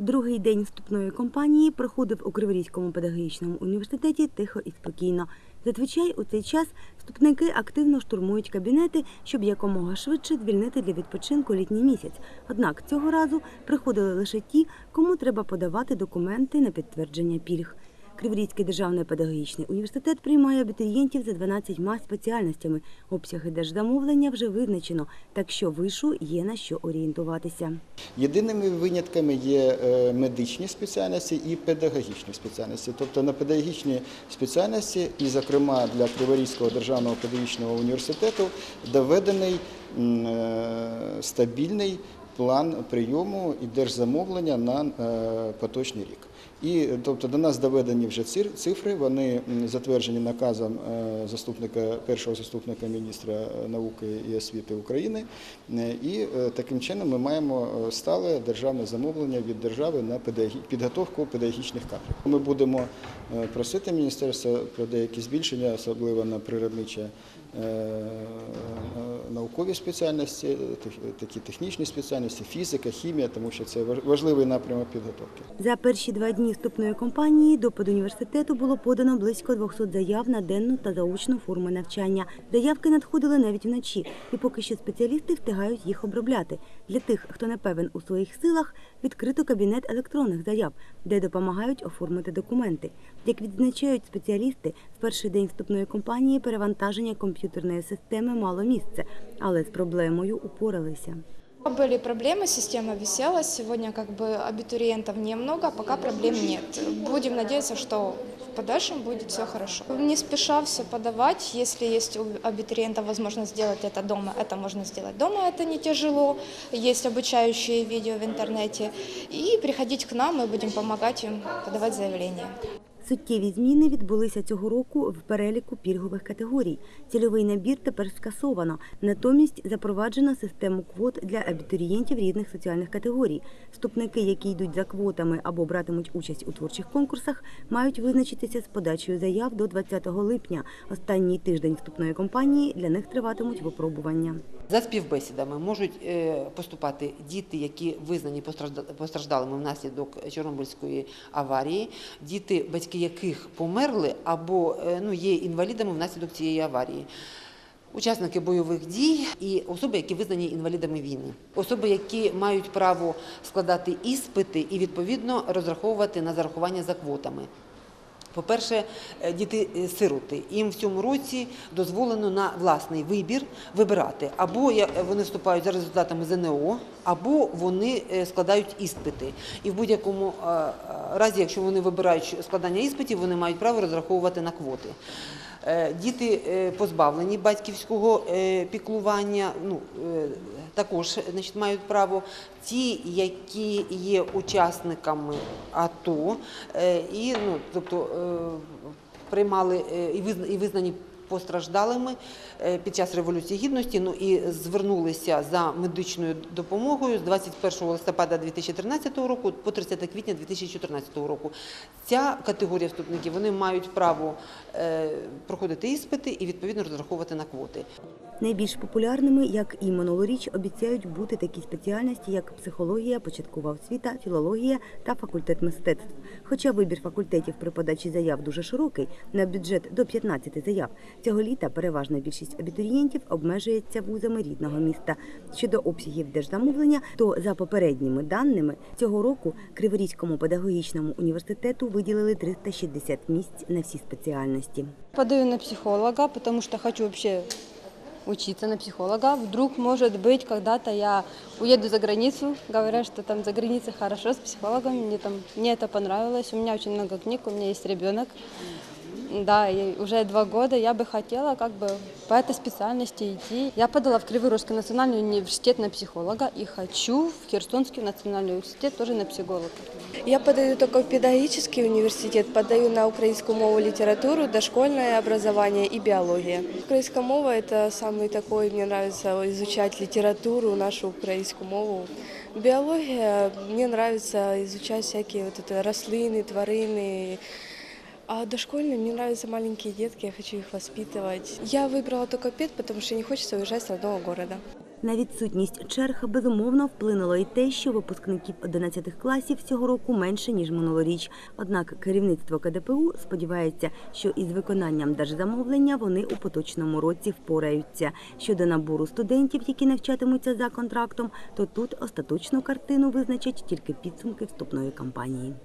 Другий день вступної кампанії проходив у Криворізькому педагогічному університеті тихо і спокійно. Зазвичай у цей час вступники активно штурмують кабінети, щоб якомога швидше звільнити для відпочинку літній місяць. Однак цього разу приходили лише ті, кому треба подавати документи на підтвердження пільг. Криворізький державний педагогічний університет приймає абітурієнтів за 12 спеціальностями. Обсяги держзамовлення вже визначено, так що вишу є на що орієнтуватися. Єдиними винятками є е, медичні спеціальності і педагогічні спеціальності. Тобто на педагогічні спеціальності, і, зокрема, для Криворізького державного педагогічного університету, доведений е, стабільний план прийому і держзамовлення на е, поточний рік. І тобто до нас доведені вже цифри, вони затверджені наказом е, заступника першого заступника міністра е, науки і освіти України. І таким чином ми маємо стале державне замовлення від держави на підготовку педагогічних кадрів. Ми будемо просити міністерство про деякі збільшення, особливо на природниче наукові спеціальності, такі технічні спеціальності, фізика, хімія, тому що це важ- важливий напрямок підготовки. За перші два дні вступної кампанії до педуніверситету було подано близько 200 заяв на денну та заочну форми навчання. Заявки надходили навіть вночі, і поки що спеціалісти встигають їх обробляти. Для тих, хто не певен у своїх силах, відкрито кабінет електронних заяв, де допомагають оформити документи. Як відзначають спеціалісти, в перший день вступної кампанії перевантаження комп'ютерної системи мало місце, але з проблемою упоралися. Были проблемы, система висела. Сегодня как бы абитуриентов немного, пока проблем нет. Будем надеяться, что в подальшем будет все хорошо. Не спеша все подавать. Если есть у абитуриента возможность сделать это дома, это можно сделать дома, это не тяжело. Есть обучающие видео в интернете. И приходить к нам, мы будем помогать им подавать заявление. Суттєві зміни відбулися цього року в переліку пільгових категорій. Цільовий набір тепер скасовано. Натомість запроваджено систему квот для абітурієнтів різних соціальних категорій. Вступники, які йдуть за квотами або братимуть участь у творчих конкурсах, мають визначитися з подачею заяв до 20 липня. Останній тиждень вступної кампанії для них триватимуть випробування. За співбесідами можуть е, поступати діти, які визнані постраждалими внаслідок Чорнобильської аварії, діти, батьки яких померли або е, ну, є інвалідами внаслідок цієї аварії. Учасники бойових дій і особи, які визнані інвалідами війни, особи, які мають право складати іспити і відповідно розраховувати на зарахування за квотами. По-перше, е, діти-сироти. Їм в цьому році дозволено на власний вибір вибирати. Або вони вступають за результатами ЗНО, або вони е, складають іспити. І в будь-якому е, е, разі, якщо вони вибирають складання іспитів, вони мають право розраховувати на квоти. Е, Діти е, позбавлені батьківського е, піклування, ну, е, також значить, мають право ті, які є учасниками АТО, е, і, ну, тобто, е, приймали е, і визна- і визнані постраждалими е, під час Революції Гідності, ну і звернулися за медичною допомогою з 21 листопада 2013 року по 30 квітня 2014 року. Ця категорія вступників вони мають право е, проходити іспити і відповідно розраховувати на квоти. Найбільш популярними, як і минулоріч, обіцяють бути такі спеціальності, як психологія, початкова освіта, філологія та факультет мистецтв. Хоча вибір факультетів при подачі заяв дуже широкий, на бюджет до 15 заяв, цього літа переважна більшість абітурієнтів обмежується вузами рідного міста. Щодо обсягів держзамовлення, то за попередніми даними цього року Криворізькому педагогічному університету виділили 360 місць на всі спеціальності. Подаю на психолога, потому что хочу вообще учиться на психолога. Вдруг, может быть, когда-то я уеду за границу. Говорят, что там за границей хорошо с психологом. Мне, там, мне это понравилось. У меня очень много книг, у меня есть ребенок. Да, и уже два года я бы хотела как бы по этой специальности идти. Я подала в Криворожский национальный университет на психолога и хочу в Херсонский национальный университет тоже на психолога. Я подаю только в педагогический университет, подаю на украинскую мову, литературу, дошкольное образование и биология. Украинская мова – это самый такой, мне нравится изучать литературу, нашу украинскую мову. Биология, мне нравится изучать всякие вот это рослины, тварины. А дошкольные, мне нравятся маленькие детки, я хочу их воспитывать. Я выбрала только пед, потому что не хочется уезжать с родного города. На відсутність черг безумовно вплинуло і те, що випускників 11 класів цього року менше ніж минулоріч. Однак керівництво КДПУ сподівається, що із виконанням держзамовлення вони у поточному році впораються. Щодо набору студентів, які навчатимуться за контрактом, то тут остаточну картину визначать тільки підсумки вступної кампанії.